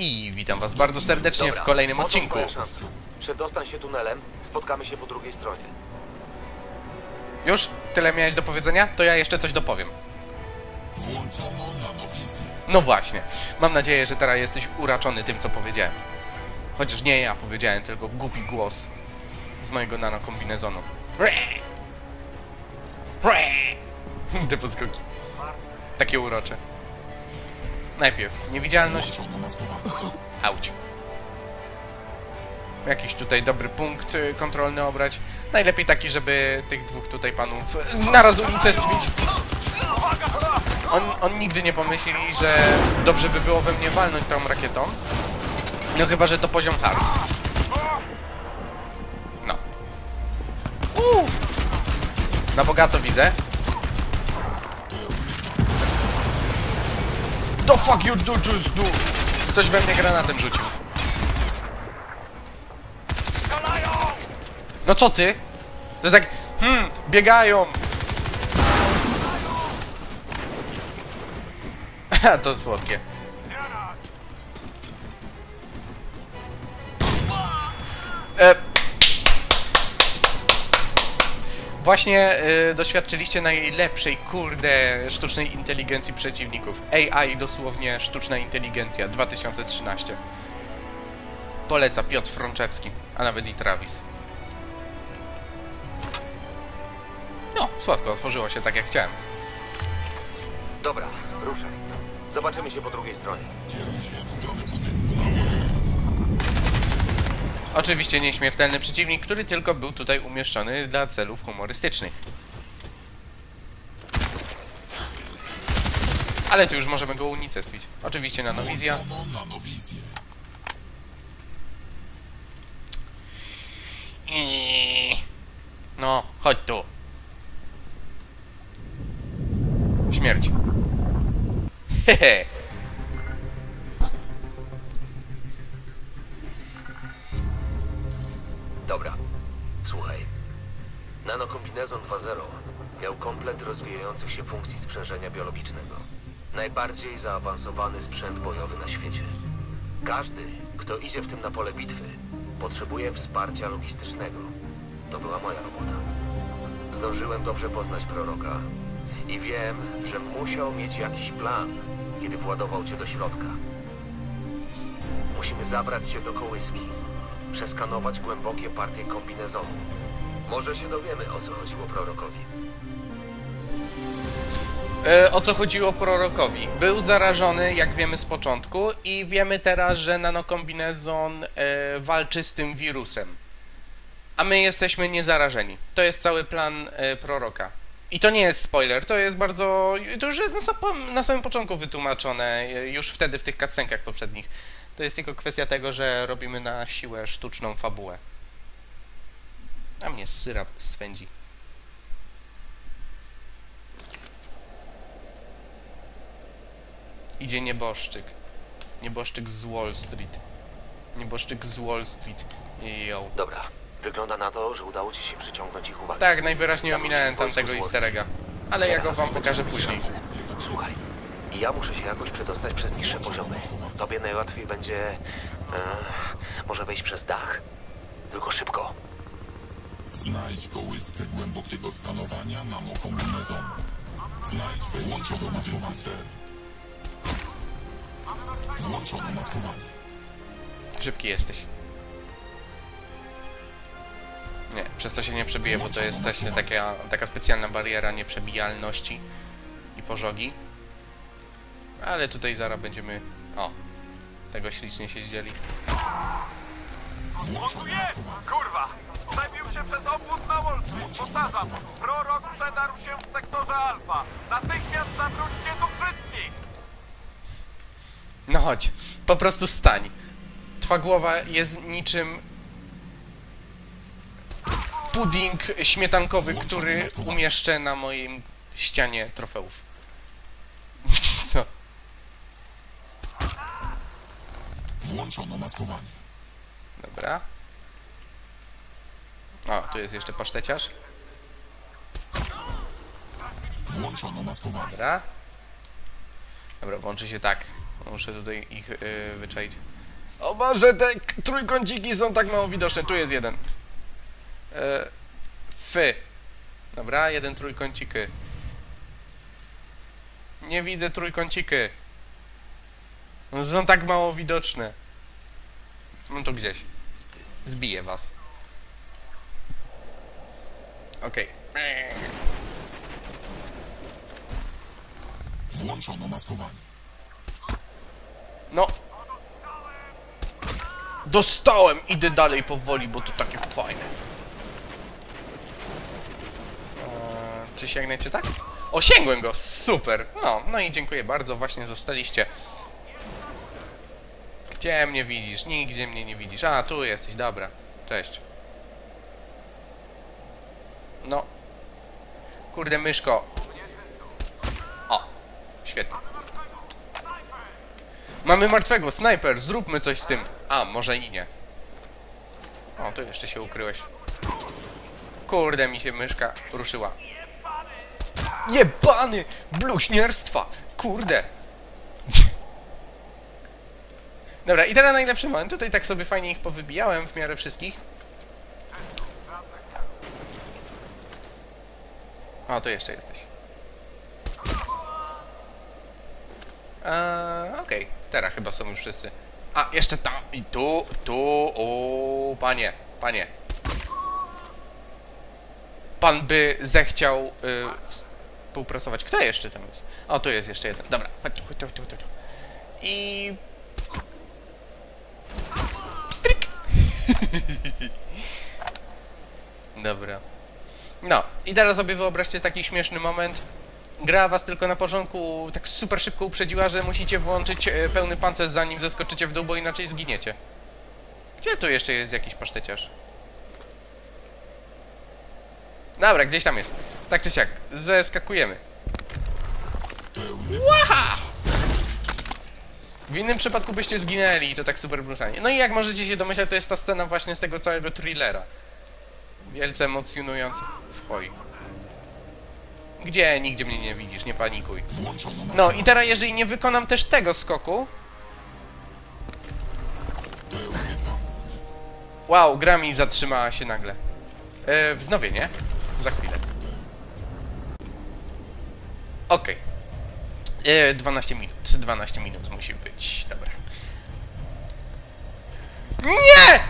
I witam was bardzo serdecznie Dobra, w kolejnym odcinku. Przedostań się tunelem, spotkamy się po drugiej stronie. Już? Tyle miałeś do powiedzenia? To ja jeszcze coś dopowiem. No właśnie. Mam nadzieję, że teraz jesteś uraczony tym, co powiedziałem. Chociaż nie ja powiedziałem, tylko głupi głos z mojego nanokombinezonu. Te podskoki. Takie urocze. Najpierw niewidzialność. Auć. Jakiś tutaj dobry punkt y, kontrolny obrać. Najlepiej taki, żeby tych dwóch tutaj panów y, naraz unicestwić. On, on nigdy nie pomyśleli, że dobrze by było we mnie walnąć tą rakietą. No chyba, że to poziom hard. No. Na bogato widzę. The fuck you do just do? Ktoś we mnie granatem rzucił. No co ty? To tak, hmm, biegają. To słodkie. Właśnie y, doświadczyliście najlepszej, kurde, sztucznej inteligencji przeciwników. AI, dosłownie sztuczna inteligencja, 2013. Poleca Piotr Frączewski, a nawet i Travis. No, słodko, otworzyło się tak jak chciałem. Dobra, ruszaj. Zobaczymy się po drugiej stronie. Oczywiście nieśmiertelny przeciwnik, który tylko był tutaj umieszczony dla celów humorystycznych. Ale tu już możemy go unicestwić. Oczywiście nanowizja. I... No, chodź tu. Śmierć. Hehe. Dobra, słuchaj. Nanokombinezon 2.0 miał komplet rozwijających się funkcji sprzężenia biologicznego. Najbardziej zaawansowany sprzęt bojowy na świecie. Każdy, kto idzie w tym na pole bitwy, potrzebuje wsparcia logistycznego. To była moja robota. Zdążyłem dobrze poznać proroka i wiem, że musiał mieć jakiś plan, kiedy władował cię do środka. Musimy zabrać cię do kołyski, przeskanować głębokie partie kombinezonu. Może się dowiemy, o co chodziło prorokowi. E, o co chodziło prorokowi? Był zarażony, jak wiemy z początku, i wiemy teraz, że nanokombinezon e, walczy z tym wirusem. A my jesteśmy niezarażeni. To jest cały plan e, proroka. I to nie jest spoiler, to jest bardzo. To już jest na, na samym początku wytłumaczone, e, już wtedy w tych cutscenkach poprzednich. To jest tylko kwestia tego, że robimy na siłę sztuczną fabułę. A mnie syra swędzi. Idzie nieboszczyk. Nieboszczyk z Wall Street. Nieboszczyk z Wall Street. Yo. Dobra, wygląda na to, że udało ci się przyciągnąć ich uwagę. Tak, najwyraźniej ominąłem tamtego easter egga. Ale ja go Teraz wam pokażę później. szansę. Słuchaj, ja muszę się jakoś przedostać przez niższe poziomy. Tobie najłatwiej będzie... E, może wejść przez dach. Tylko szybko. Znajdź kołyskę głębokiego skanowania nanokombinezonu. Znajdź wyłączono maskowy cel. Włączono maskowanie. Szybki jesteś. Nie, przez to się nie przebije, bo to jest właśnie taka, taka specjalna bariera nieprzebijalności i pożogi. Ale tutaj zaraz będziemy... O, tego ślicznie się zdzieli. Maskowanie. Kurwa! Przebił się przez obwód na Wall Street. Powtarzam, prorok przedarł się w sektorze Alfa. Natychmiast zawróćcie tu wszystkich! No chodź, po prostu stań. Twa głowa jest niczym pudding śmietankowy, który umieszczę na moim ścianie trofeów. Co? Włączono maskowanie. Dobra. O, tu jest jeszcze paszteciarz. Włączono maskowanie. Dobra. Dobra, włączy się tak. Muszę tutaj ich yy, wyczaić. O Boże, te trójkąciki są tak mało widoczne. Tu jest jeden. E, fy. Dobra, jeden trójkąciki. Nie widzę trójkąciki. No, Są tak mało widoczne. Mam to gdzieś. Zbiję was. Okej. Włączono maskowanie. No. Dostałem! Idę dalej powoli, bo to takie fajne. Eee, czy sięgnę czy tak? Osięgłem go! Super! No, no i dziękuję bardzo, właśnie zostaliście. Gdzie mnie widzisz? Nigdzie mnie nie widzisz. A, tu jesteś, dobra. Cześć. No. Kurde, myszko. O, świetnie. Mamy martwego, snajper, zróbmy coś z tym. A, może i nie. O, tu jeszcze się ukryłeś. Kurde, mi się myszka ruszyła. Jebany! Bluźnierstwa! Kurde! Dobra, i teraz najlepszy moment. Tutaj tak sobie fajnie ich powybijałem w miarę wszystkich. O, tu jeszcze jesteś. Eee, okej, teraz chyba są już wszyscy. A, jeszcze tam i tu, tu, o, panie, panie. Pan by zechciał y, współpracować. Kto jeszcze tam jest? O, tu jest jeszcze jeden. Dobra, chodź tu, chodź tu, chodź tu. I... Stryk! Dobra. No, i teraz sobie wyobraźcie taki śmieszny moment. Gra was tylko na porządku tak super szybko uprzedziła, że musicie włączyć e, pełny pancerz zanim zeskoczycie w dół, bo inaczej zginiecie. Gdzie tu jeszcze jest jakiś paszteciarz? Dobra, gdzieś tam jest. Tak czy siak, zeskakujemy. Łaha! W innym przypadku byście zginęli i to tak super brutalnie. No i jak możecie się domyślać, to jest ta scena właśnie z tego całego thrillera. Wielce emocjonująca. W. Gdzie? Nigdzie mnie nie widzisz, nie panikuj. No i teraz jeżeli nie wykonam też tego skoku... Wow, gra mi zatrzymała się nagle. E, wznowienie. Za chwilę. Okej. E, 12 minut. 12 minut musi być. Dobra. Nie!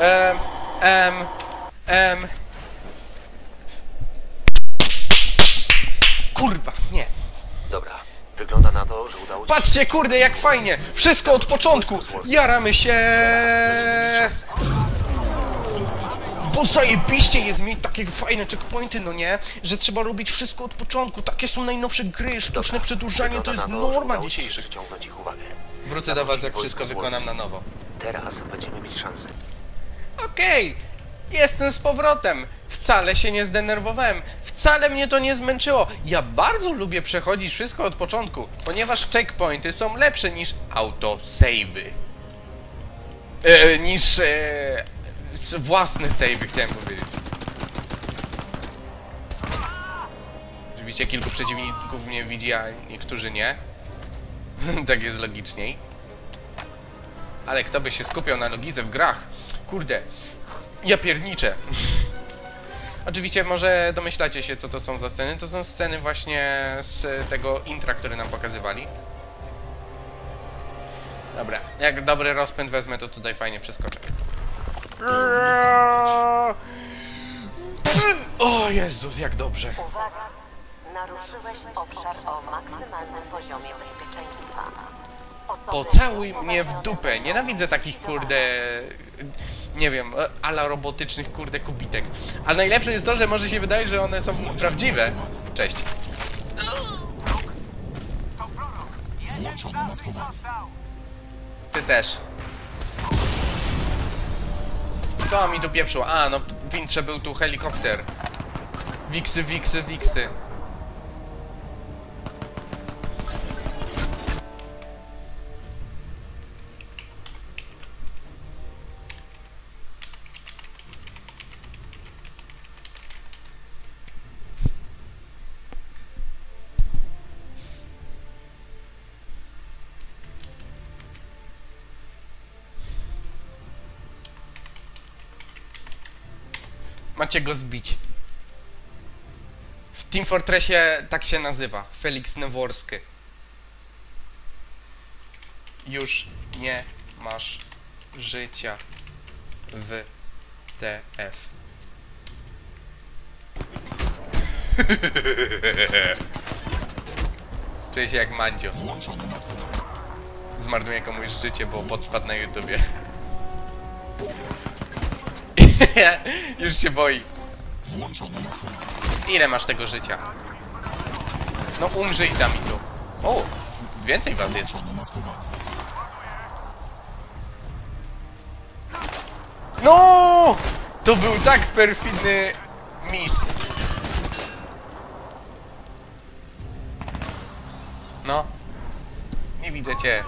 Em, em, em. Kurwa, nie. Dobra, wygląda na to, że udało ci się... Patrzcie, kurde, jak fajnie! Wszystko od początku! Jaramy się! Bo zajebiście jest mieć takie fajne checkpointy, no nie? Że trzeba robić wszystko od początku. Takie są najnowsze gry, sztuczne przedłużanie to jest norma dzisiejszych. przyciągnąć ich uwagę. Wrócę do was, jak wszystko wykonam na nowo. Teraz będziemy mieć szansę. Okej, jestem z powrotem. Wcale się nie zdenerwowałem. Wcale mnie to nie zmęczyło. Ja bardzo lubię przechodzić wszystko od początku, ponieważ checkpointy są lepsze niż autosave'y. E, niż e, własne save'y, chciałem powiedzieć. Oczywiście kilku przeciwników mnie widzi, a niektórzy nie. tak jest logiczniej. Ale kto by się skupiał na logice w grach? Kurde, ja pierniczę. Oczywiście może domyślacie się, co to są za sceny. To są sceny właśnie z tego intra, które nam pokazywali. Dobra, jak dobry rozpęd wezmę, to tutaj fajnie przeskoczę. O Jezus, jak dobrze. Uwaga! Naruszyłeś obszar o maksymalnym poziomie bezpieczeństwa. Pocałuj mnie w dupę. Nienawidzę takich kurde. Nie wiem, ala robotycznych kurde kubitek. A najlepsze jest to, że może się wydaje, że one są prawdziwe. Cześć. Ty też. Co mi tu pieprzyło? A, no w był tu helikopter. Wiksy, wiksy, wiksy. Macie go zbić. W Team Fortressie tak się nazywa. Felix Noworski. Już nie masz życia w TF. Czuję się jak Mandzio. Zmarnuję komuś życie, bo podpadł na YouTubie. Już się boi. Ile masz tego życia? No umrzyj da mi tu. O, więcej was jest. No! To był tak perfidny mis. No. Nie widzę cię.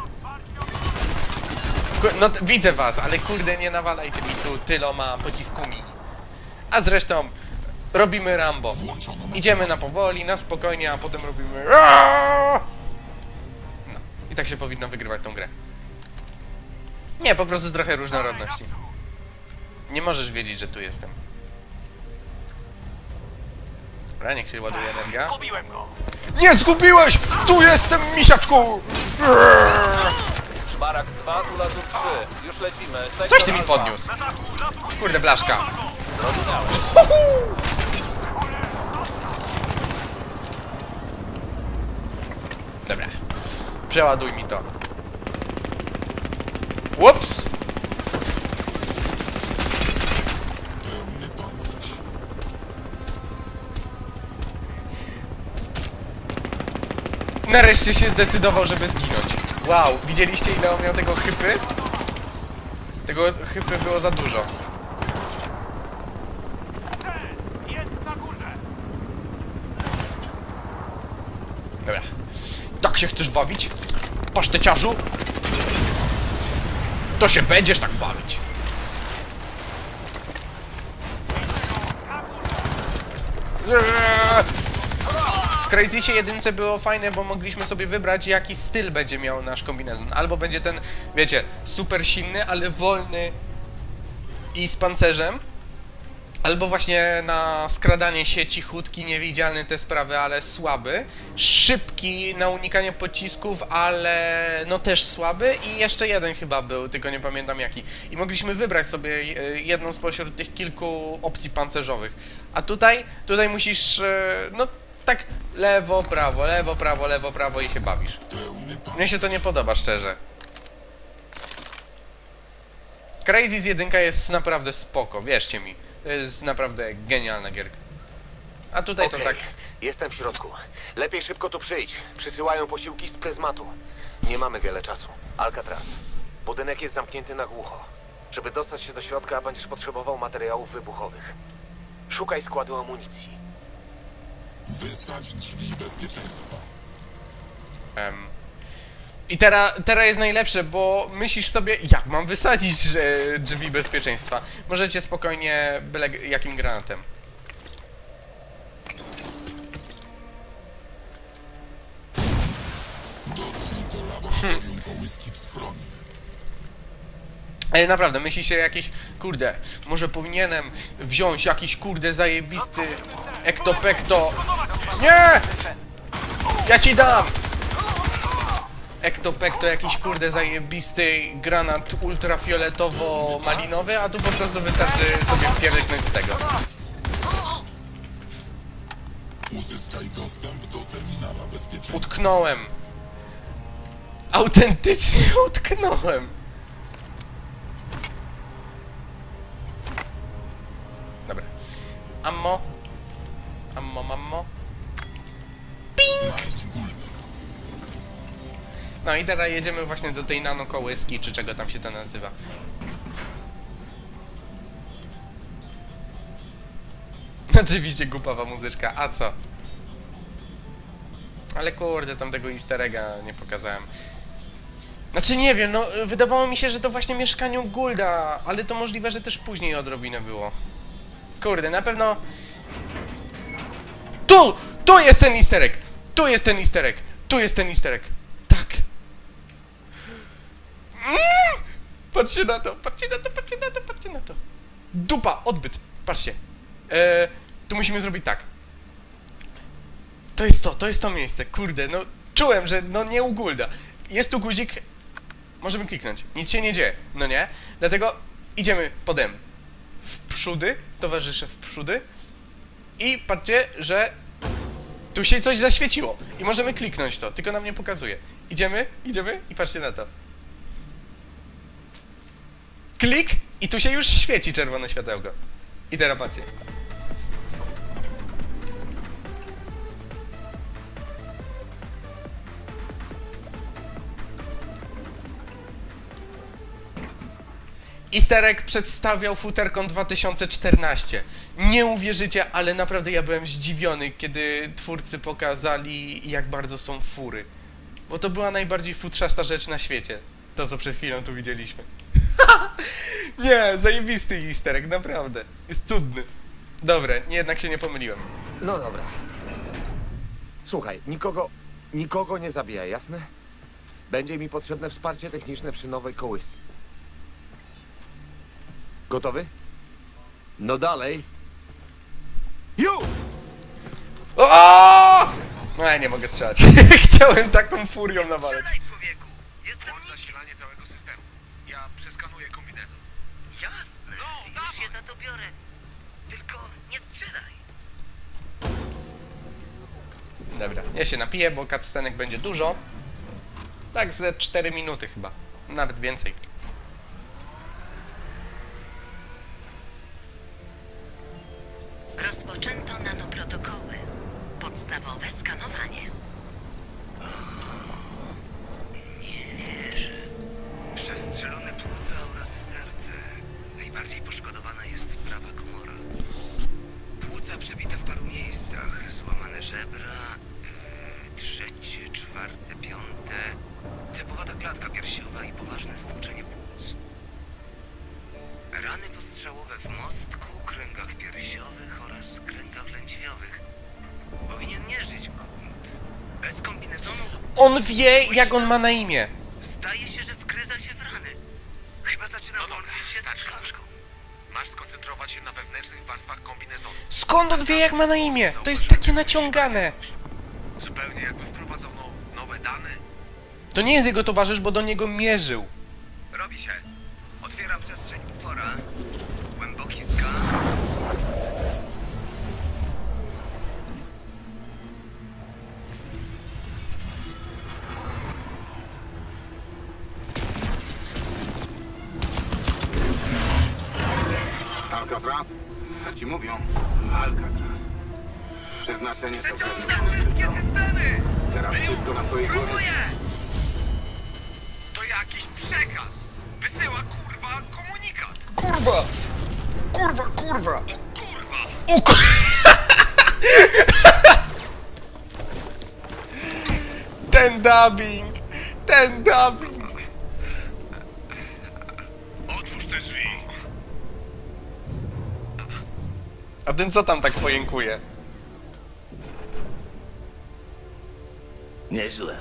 No widzę was, ale kurde nie nawalajcie mi tu tyloma pociskumi. A zresztą robimy Rambo. Idziemy na powoli, na spokojnie, a potem robimy! No. I tak się powinno wygrywać tą grę. Nie, po prostu trochę różnorodności. Nie możesz wiedzieć, że tu jestem. Dobra, niech się ładuje energia. Zgubiłem go. Nie zgubiłeś! Tu jestem, misiaczku! Barak 2, Ulazu 3. Już lecimy. Sektor Coś ty mi Alfa. podniósł. Kurde, blaszka. Dobra. Przeładuj mi to. Pancerz. Nareszcie się zdecydował, żeby zginąć. Wow, widzieliście ile on miał tego hypy? Tego hypy było za dużo. Dobra. Tak się chcesz bawić? Paszteciarzu? To się będziesz tak bawić. W Crazysie jedynce było fajne, bo mogliśmy sobie wybrać jaki styl będzie miał nasz kombinezon. Albo będzie ten, wiecie, super silny, ale wolny i z pancerzem. Albo właśnie na skradanie sieci, chódki, niewidzialny te sprawy, ale słaby. Szybki na unikanie pocisków, ale no też słaby. I jeszcze jeden chyba był, tylko nie pamiętam jaki. I mogliśmy wybrać sobie e, jedną spośród tych kilku opcji pancerzowych. A tutaj, tutaj musisz, e, no tak lewo, prawo, lewo, prawo, lewo, prawo i się bawisz. Mnie się to nie podoba, szczerze. Crazy z jedynka jest naprawdę spoko, wierzcie mi. To jest naprawdę genialna gierka. A tutaj to Okej, tak... Jestem w środku. Lepiej szybko tu przyjdź. Przysyłają posiłki z pryzmatu. Nie mamy wiele czasu. Alcatraz. Budynek jest zamknięty na głucho. Żeby dostać się do środka, będziesz potrzebował materiałów wybuchowych. Szukaj składu amunicji. Wysadź drzwi bezpieczeństwa. Em. I teraz, teraz jest najlepsze, bo myślisz sobie, jak mam wysadzić drzwi bezpieczeństwa. Możecie spokojnie byle jakim granatem. Ale naprawdę, myślicie jakiś, kurde, może powinienem wziąć jakiś, kurde, zajebisty ektopekto. Nie! Ja ci dam! Ektopekto, jakiś, kurde, zajebisty granat ultrafioletowo-malinowy, a tu po prostu wystarczy sobie pierdyknąć z tego. Utknąłem. Autentycznie utknąłem. Ammo. Ammo, mammo. Gulda. No i teraz jedziemy właśnie do tej nanokołyski, czy czego tam się to nazywa. Oczywiście głupawa muzyczka, a co? Ale kurde, tam tego easter egga nie pokazałem. Znaczy nie wiem, no wydawało mi się, że to właśnie mieszkaniu Gulda, ale to możliwe, że też później odrobinę było. Kurde, na pewno... Tu! Tu jest ten easter egg! Tu jest ten easter egg! Tu jest ten easter egg! Tak! Patrzcie na to, patrzcie na to, patrzcie na to, patrzcie na to! Dupa, odbyt! Patrzcie! E, tu musimy zrobić tak. To jest to, to jest to miejsce, kurde, no czułem, że no nie ugulda. Jest tu guzik, możemy kliknąć, nic się nie dzieje, no nie? Dlatego idziemy podem. W przódy, towarzysze w przódy i patrzcie, że tu się coś zaświeciło i możemy kliknąć to, tylko nam nie pokazuje. Idziemy, idziemy i patrzcie na to. Klik i tu się już świeci czerwone światełko. I teraz patrzcie. Easter egg przedstawiał Futerkon 2014. Nie uwierzycie, ale naprawdę ja byłem zdziwiony, kiedy twórcy pokazali, jak bardzo są fury. Bo to była najbardziej futrzasta rzecz na świecie. To, co przed chwilą tu widzieliśmy. nie, zajebisty easter egg, naprawdę. Jest cudny. Dobra, nie, jednak się nie pomyliłem. No dobra. Słuchaj, nikogo, nikogo nie zabijaj, jasne? Będzie mi potrzebne wsparcie techniczne przy nowej kołysce. Gotowy? No dalej. Już! O! No ja nie mogę strzelać. Chciałem taką furią nawalać. człowieku! Jestem zasilanie całego systemu. Ja przeskanuję kombinezon. Jasne! No, Już się za to biorę. Tylko nie strzelaj. Dobra, ja się napiję, bo cutscenek będzie dużo. Tak ze 4 minuty chyba. Nawet więcej. Rozpoczęto nanoprotokoły. Podstawowe skanowanie. On wie, jak on ma na imię. Zdaje się, że wgryza się w rany. Chyba zaczyna no łączyć się z. Masz skoncentrować się na wewnętrznych warstwach kombinezonu. Skąd on wie, jak ma na imię? To jest takie naciągane. Zupełnie jakby wprowadzono nowe dane. To nie jest jego towarzysz, bo do niego mierzył. Robi się. Alcatraz? Co ci mówią? Alcatraz. Przeznaczenie to Przeciągam wszystkie systemy! Teraz wszystko na twojej głowie. Próbuję! To jakiś przekaz. Wysyła kurwa komunikat. Kurwa! Kurwa, kurwa! Kurwa! O ku... Ten dubbing! Ten dubbing! A ten co tam tak pojękuje? Nieźle.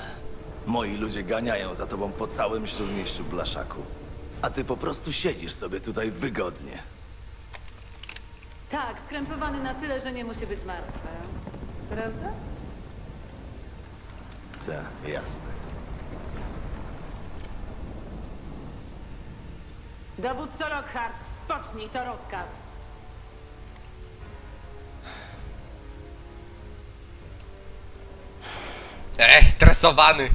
Moi ludzie ganiają za tobą po całym śródmieściu Blaszaku. A ty po prostu siedzisz sobie tutaj wygodnie. Tak, skrępowany na tyle, że nie musi być martwy. Prawda? Tak, jasne. Dowódco Lockhart, spocznij, to rozkaz. Ech, tresowany!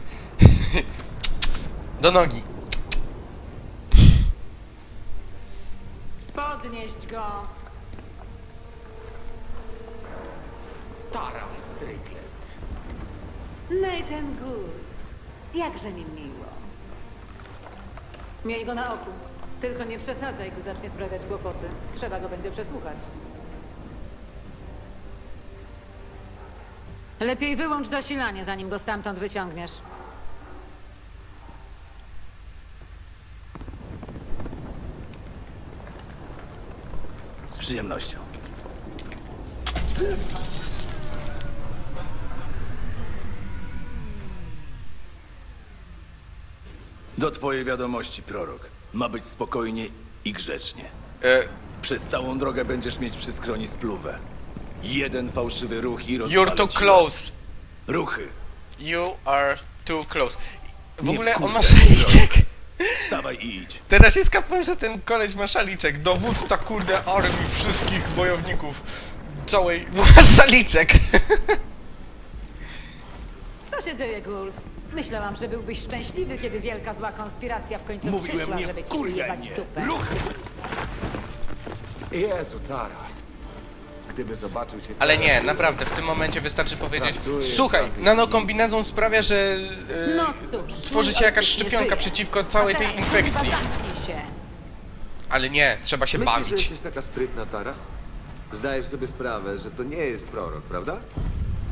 Do nogi. Podnieść go. Tara Strickland. Nathan Good. Jakże mi miło. Miej go na oku. Tylko nie przesadzaj, gdy zacznie sprawiać kłopoty. Trzeba go będzie przesłuchać. Lepiej wyłącz zasilanie, zanim go stamtąd wyciągniesz. Z przyjemnością. Do twojej wiadomości, prorok. Ma być spokojnie i grzecznie. E, Przez całą drogę będziesz mieć przy skroni spluwę. Jeden fałszywy ruch i You're rozwalę too close. Ruchy. You are too close. W Nie ogóle on ma szaliczek. Wstawaj i idź. Teraz się skapłem, że ten koleś ma szaliczek. Dowódca kurde armii wszystkich wojowników. Całej ma szaliczek. Co się dzieje, Gul? Myślałam, że byłbyś szczęśliwy, kiedy wielka zła konspiracja w końcu Mówiłem, przyszła, nie żeby ci wkurwiaj wyjebać mnie. dupę. Ruchy. Jezu, Tara. Gdyby zobaczył cię... Ale nie, naprawdę, w tym momencie wystarczy powiedzieć Słuchaj, nanokombinezon sprawia, że e, No cóż, tworzy się mój jakaś ojciec nie szczepionka żyje. przeciwko całej A tej teraz, infekcji. kurwa, zamknij się. Ale nie, trzeba się Myślisz, że bawić. jesteś taka sprytna, Tara? Zdajesz sobie sprawę, że to nie jest prorok, prawda?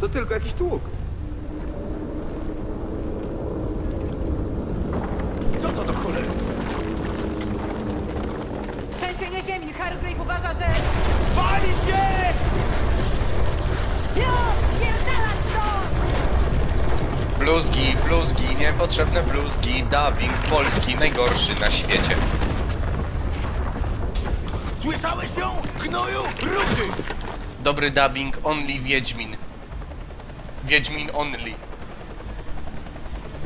To tylko jakiś tłuk. Co to do cholery? Trzęsienie ziemi. Hargrave uważa, że... Walić się! Bluzgi, bluzgi, niepotrzebne bluzgi, dubbing polski, najgorszy na świecie. Słyszałeś ją? Gnoju? Ruchy! Dobry dubbing, only Wiedźmin. Wiedźmin only.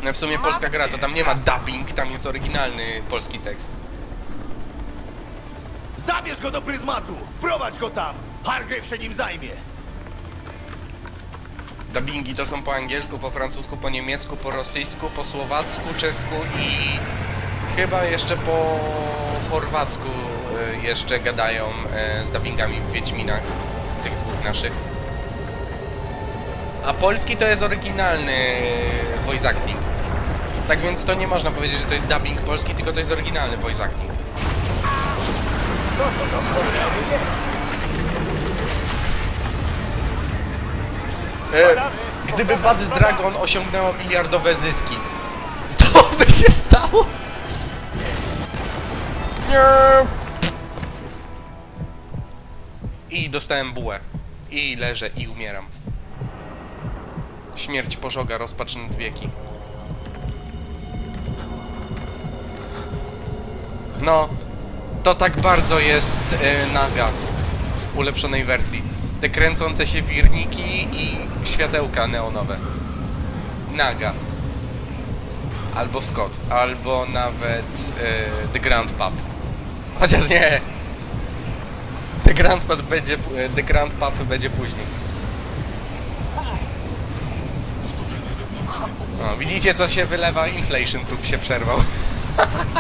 No w sumie polska gra, to tam nie ma dubbing, tam jest oryginalny polski tekst. Zabierz go do pryzmatu! Prowadź go tam! Hargrave się nim zajmie! Dubbingi to są po angielsku, po francusku, po niemiecku, po rosyjsku, po słowacku, czesku i chyba jeszcze po chorwacku y, jeszcze gadają y, z dubbingami w Wiedźminach, tych dwóch naszych. A polski to jest oryginalny voice acting. Tak więc to nie można powiedzieć, że to jest dubbing polski, tylko to jest oryginalny voice acting. E, gdyby Bad Dragon osiągnęło miliardowe zyski, to by się stało? Nie. I dostałem bułę. I leżę i umieram. Śmierć pożoga, rozpacz nad wieki. No, to tak bardzo jest y, naga w ulepszonej wersji. Te kręcące się wirniki i światełka neonowe. Naga. Albo Scott, albo nawet y, The Grand Pub. Chociaż nie. The Grand Pub będzie, y, The Grand Pub będzie później. O, widzicie co się wylewa? Inflation tu się przerwał.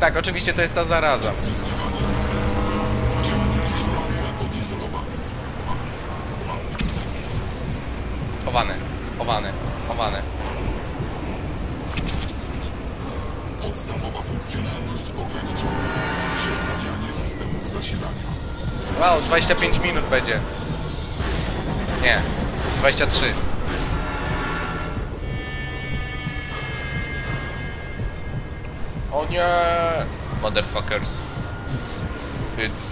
Tak, oczywiście to jest ta zaraza. Owane, owane, owane. Podstawowa funkcjonalność ograniczona. Przestawianie systemów zasilania. Wow, 25 minut będzie. Nie, 23. nie! Motherfuckers. It's... It's...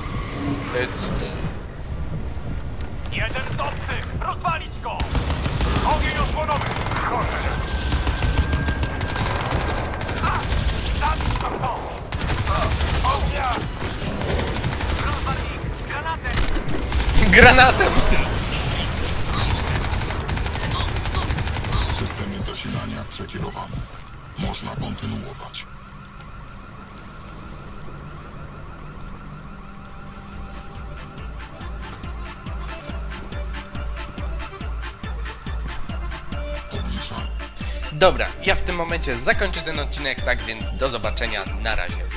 It's... Jeden z obcych! Rozwalić go! Ogień osłonowy! A! Zabić to co? Ognia! Rozwal ich! Granatem! Granatem! Momencie zakończę ten odcinek, tak więc do zobaczenia, na razie.